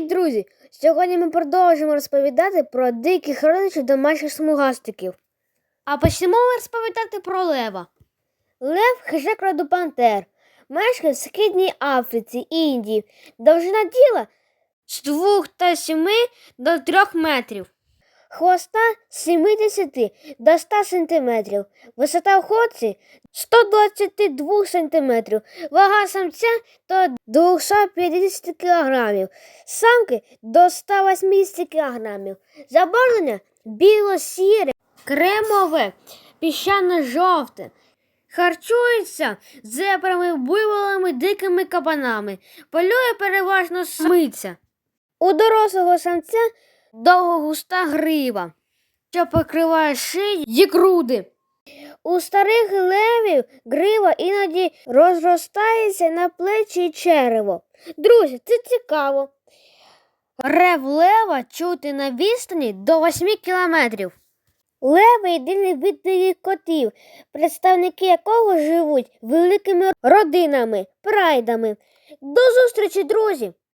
Привіт, друзі! Сьогодні ми продовжимо розповідати про диких родичів домашніх смугастиків. А почнемо ми розповідати про лева. Лев хижак роду пантер, мешкає в Східній Африці, Індії. Довжина тіла з 2 та 7 до 3 метрів. Хвоста з 70 до 100 сантиметрів. Висота в ходці 122 сантиметрів. Вага самця до 250 кг, самки до 180 кг. Забарвлення біло-сіре, кремове, піщано-жовте. Харчується зебрами, буйволами, дикими кабанами. Полює переважно самиця. У дорослого самця довгогуста грива, що покриває шию і груди. У старих левів грива іноді розростається на плечі і черево. Друзі, це цікаво. Рев лева чути на відстані до 8 кілометрів. Леви єдиний вид диких котів, представники якого живуть великими родинами, прайдами. До зустрічі, друзі!